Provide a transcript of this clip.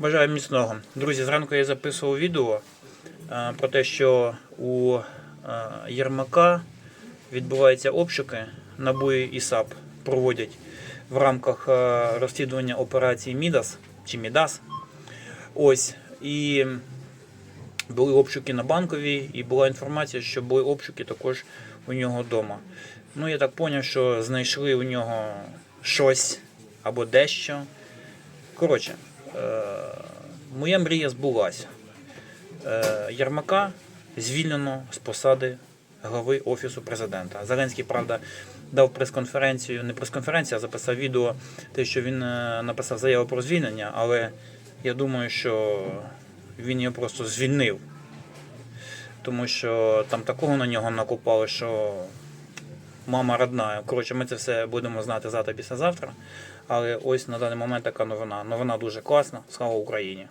Бажаю міцного. Друзі, зранку я записував відео про те, що у Єрмака відбуваються обшуки НАБУ і САП проводять в рамках розслідування операції Мідас чи Мідас. Ось. І були обшуки на банковій, і була інформація, що були обшуки також у нього вдома. Ну, я так зрозумів, що знайшли у нього щось або дещо. Коротше, моя мрія збулася. Е, Єрмака звільнено з посади глави Офісу президента. Зеленський, правда, дав прес-конференцію, не прес-конференцію, а записав відео, те, що він е, написав заяву про звільнення, але я думаю, що він його просто звільнив. Тому що там такого на нього накопали, що мама родна. Коротше, ми це все будемо знати завтра післязавтра. Але ось на даний момент така новина. Новина дуже класна. Слава Україні!